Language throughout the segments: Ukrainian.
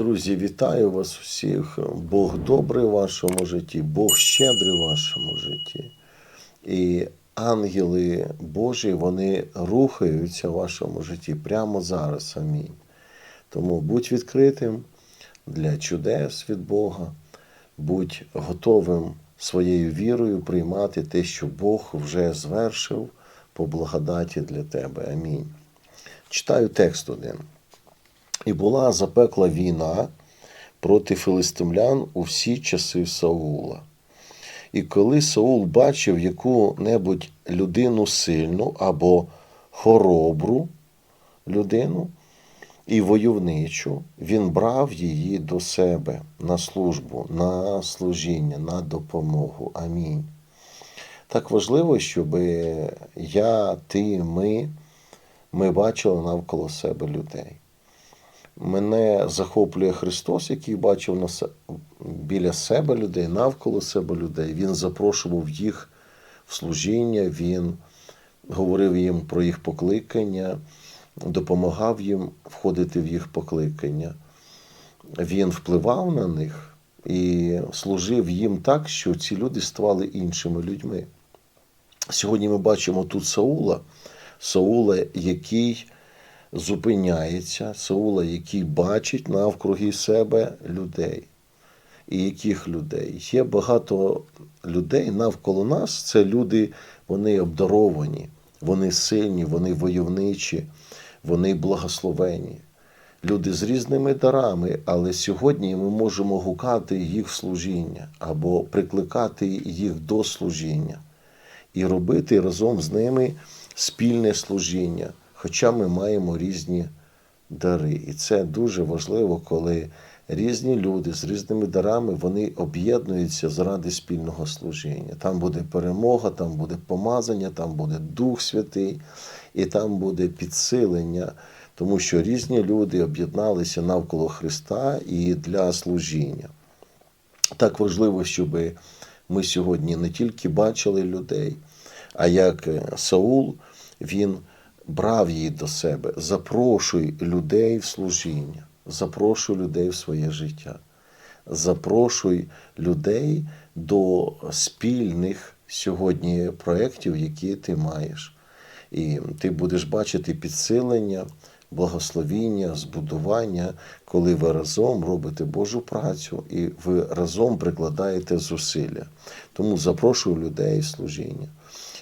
Друзі, вітаю вас усіх. Бог добрий в вашому житті, Бог щедрий в вашому житті. І ангели Божі, вони рухаються в вашому житті прямо зараз. Амінь. Тому будь відкритим для чудес від Бога, будь готовим своєю вірою приймати те, що Бог вже звершив по благодаті для тебе. Амінь. Читаю текст один. І була запекла війна проти филистимлян у всі часи Саула. І коли Саул бачив яку-небудь людину сильну або хоробру людину і войовничу, він брав її до себе на службу, на служіння, на допомогу. Амінь. Так важливо, щоб я, ти, ми, ми бачили навколо себе людей. Мене захоплює Христос, який бачив на біля себе людей, навколо себе людей. Він запрошував їх в служіння, він говорив їм про їх покликання, допомагав їм входити в їх покликання. Він впливав на них і служив їм так, що ці люди ставали іншими людьми. Сьогодні ми бачимо тут Саула, Саула, який зупиняється, Саула, який бачить навкруги себе людей. І яких людей? Є багато людей навколо нас. Це люди, вони обдаровані, вони сильні, вони войовничі, вони благословені. Люди з різними дарами, але сьогодні ми можемо гукати їх служіння або прикликати їх до служіння і робити разом з ними спільне служіння, хоча ми маємо різні дари. І це дуже важливо, коли різні люди з різними дарами вони об'єднуються заради спільного служіння. Там буде перемога, там буде помазання, там буде Дух Святий, і там буде підсилення, тому що різні люди об'єдналися навколо Христа і для служіння. Так важливо, щоб ми сьогодні не тільки бачили людей, а як Саул, він брав її до себе, запрошуй людей в служіння, запрошуй людей в своє життя, запрошуй людей до спільних сьогодні проєктів, які ти маєш. І ти будеш бачити підсилення, благословіння, збудування, коли ви разом робите Божу працю і ви разом прикладаєте зусилля. Тому запрошую людей служіння.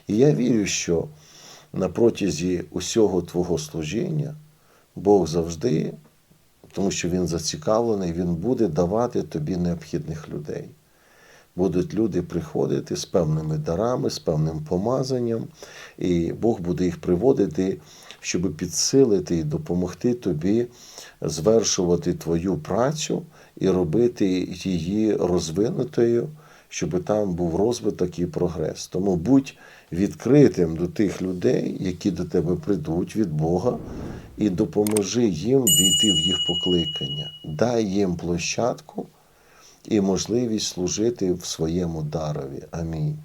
І я вірю, що на протязі усього твого служіння. Бог завжди, тому що Він зацікавлений, Він буде давати тобі необхідних людей. Будуть люди приходити з певними дарами, з певним помазанням, і Бог буде їх приводити, щоб підсилити і допомогти тобі звершувати твою працю і робити її розвинутою, щоб там був розвиток і прогрес. Тому будь відкритим до тих людей, які до тебе прийдуть від Бога, і допоможи їм війти в їх покликання. Дай їм площадку і можливість служити в своєму дарові. Амінь.